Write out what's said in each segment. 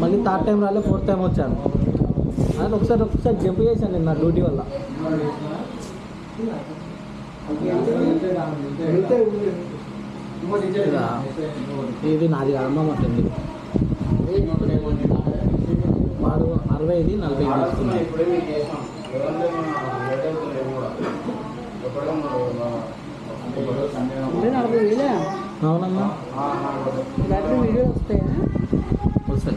మళ్ళీ third time రాలే fourth time వచ్చాను. అది ఒకసారి ఒకసారి జంప్ చేశాను నేను నా డ్యూటీ వల్ల. ఇదా? నాది కాదు అమ్మ మట్టింది వాడు అరవై ఇది నలభై ఐదు వేలే? అవునమ్మా. వస్తాయి.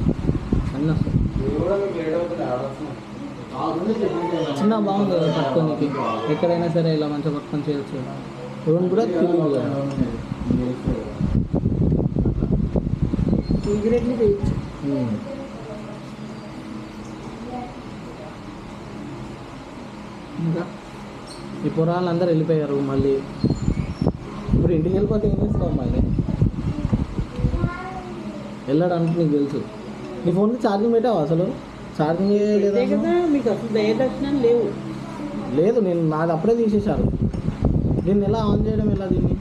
చిన్న బాగుంది కదా పట్టుకోనికి. ఎక్కడైనా సరే ఇలా మంచిగా పట్టుకొని చేయొచ్చు. రోడ్ కూడా తెలియదు కదా. ఇంకా ఈ పురాణాలు అందరూ వెళ్ళిపోయారు మళ్ళీ. ఇప్పుడు ఇంటికి వెళ్ళిపోతే ఏం చేస్తావు అమ్మాయి వెళ్ళడానికి నీకు తెలుసు. నీ ఫోన్కి ఛార్జింగ్ పెట్టావు అసలు? ఛార్జింగ్ అంతే లేదా? కదా మీకు అసలు లేవు. లేదు నేను నాది అప్పుడే తీసేశారు. దీన్ని ఎలా ఆన్ చేయడం ఎలా దీన్ని?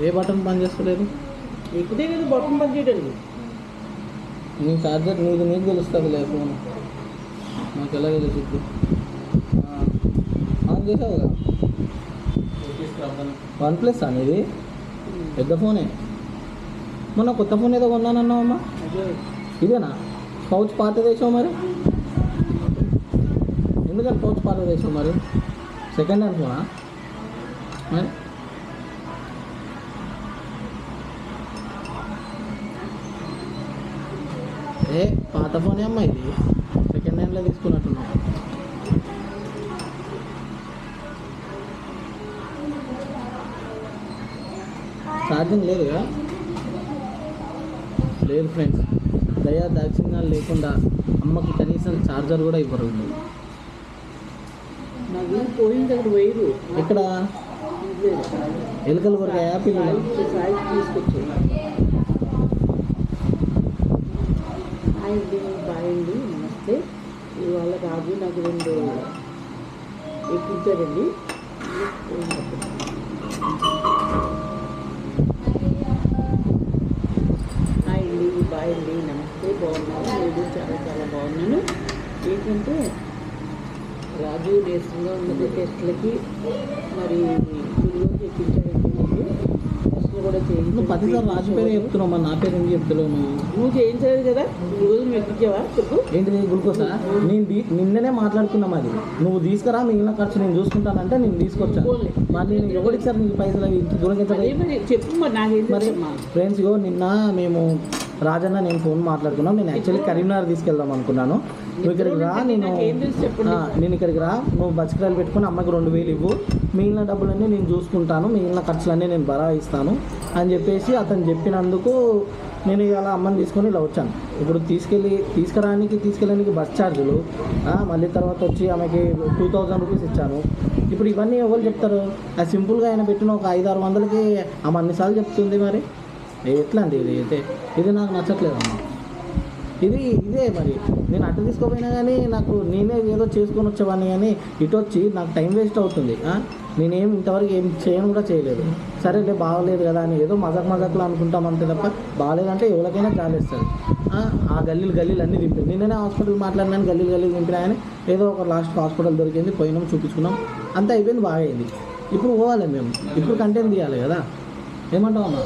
ఏ బటన్ పని చేస్తలేదు ఎక్కితే కదా బొట్టం పని చేయడానికి నీ ఛార్జర్ నీకు నీకు తెలుస్తుంది లే ఫోన్ నాకు ఎలా తెలుస్తుంది ఆన్ చేసావు కదా? వన్ ప్లస్ అనేది పెద్ద ఫోనే మొన్న కొత్త ఫోన్ ఏదో కొన్నానన్నావమ్మా. అదే ఇదేనా? పౌచ్ పాత దేశం మరి? ఎందుకంటే పౌచ్ పాత దేశం మరి? సెకండ్ హ్యాండ్ ఫోనా మరి? ఏ పాత ఫోనే అమ్మా ఇది? సెకండ్ హ్యాండ్లో తీసుకున్నట్టున్నావు. ఛార్జింగ్ లేదు కదా? లేదు ఫ్రెండ్స్ దయా దాక్షిణ్యాలు లేకుండా అమ్మకి కనీసం ఛార్జర్ కూడా ఇవ్వరు. పోయింది అక్కడ ఇక్కడ. ఎలుకలు కొరకు యాపిల్ అండి నమస్తే. ఇవాళ రాజు నాకు రెండు ఎక్కించారండి హాయ్ అండి బాయ్ అండి నమస్తే బాగున్నాను. నేను చాలా చాలా బాగున్నాను. ఏంటంటే రాజు దేశంలో ఉన్నది టెస్ట్లకి మరి గురువు చెప్పించారండి ముందు టెస్ట్లు కూడా నువ్వు పదిసార్లు రాజు పేరే చెప్తున్నావు మరి నా పేరు ఎందుకు చెప్తున్నావు నువ్వు? చేయించలేదు కదా? ఈ రోజు నువ్వు ఎక్కించావా? చెప్పు. ఏంటిది గ్లూకోసా? నేను నిన్ననే మాట్లాడుకున్నాం అది నువ్వు తీసుకురా మిగిలిన ఖర్చు నేను చూసుకుంటానంటే నేను తీసుకొచ్చాను పోన్లే. మరి నేను ఎవరిచ్చారు నీకు పైసలు అవి? ఇంత దూరం ఎంత అదే మరి చెప్పు మరి నాకేం మరి తెలుసమ్మా ఫ్రెండ్స్ ఇగో నిన్న మేము రాజన్న నేను ఫోన్ మాట్లాడుకున్నాం. నేను యాక్చువల్లీ కరీంనగర్ తీసుకెళ్దాం అనుకున్నాను. నువ్వు ఇక్కడికి రా నేను. ఆ, నేను ఇక్కడికి రా. నువ్వు బచ్చికాయలు పెట్టుకుని అమ్మకి రెండు వేలు ఇవ్వు. మిగిలిన డబ్బులన్నీ నేను చూసుకుంటాను. మిగిలిన ఖర్చులన్నీ నేను బరా ఇస్తాను అని చెప్పేసి అతను చెప్పినందుకు నేను ఇలా అమ్మని తీసుకొని ఇలా వచ్చాను. ఇప్పుడు తీసుకెళ్ళి తీసుకురానికి తీసుకెళ్ళడానికి బస్ ఛార్జీలు ఆ, మళ్ళీ తర్వాత వచ్చి ఆమెకి టూ థౌజండ్ రూపీస్ ఇచ్చాను. ఇప్పుడు ఇవన్నీ ఎవరు చెప్తారు? అది సింపుల్గా ఆయన పెట్టిన ఒక ఐదు ఆరు వందలకి ఆమె అన్నిసార్లు చెప్తుంది మరి. ఎట్లా అండి ఇది? అయితే ఇది నాకు నచ్చట్లేదు అమ్మ ఇది ఇదే మరి. నేను అటు తీసుకోపోయినా కానీ నాకు నేనే ఏదో చేసుకొని వచ్చేవాడిని కానీ ఇటు వచ్చి నాకు టైం వేస్ట్ అవుతుంది. నేనేం ఇంతవరకు ఏం చేయను కూడా చేయలేదు. సరేలే బాగలేదు కదా అని ఏదో మజాక్ మజాక్లో అనుకుంటాం అంతే తప్ప బాగాలేదంటే ఎవరికైనా జాలేస్తుంది. ఆ? గల్లీలు గల్లీలు అన్నీ దింపాను నిన్ననే హాస్పిటల్ మాట్లాడినాను గల్లీలు గల్లీలు దింపినా కానీ ఏదో ఒక లాస్ట్ హాస్పిటల్ దొరికింది పోయినాం చూపించుకున్నాం. అంతా అయిపోయింది బాగా అయింది ఇప్పుడు పోవాలి మేము. ఇప్పుడు కంటెంట్ తీయాలి కదా. ఏమంటావు అమ్మా?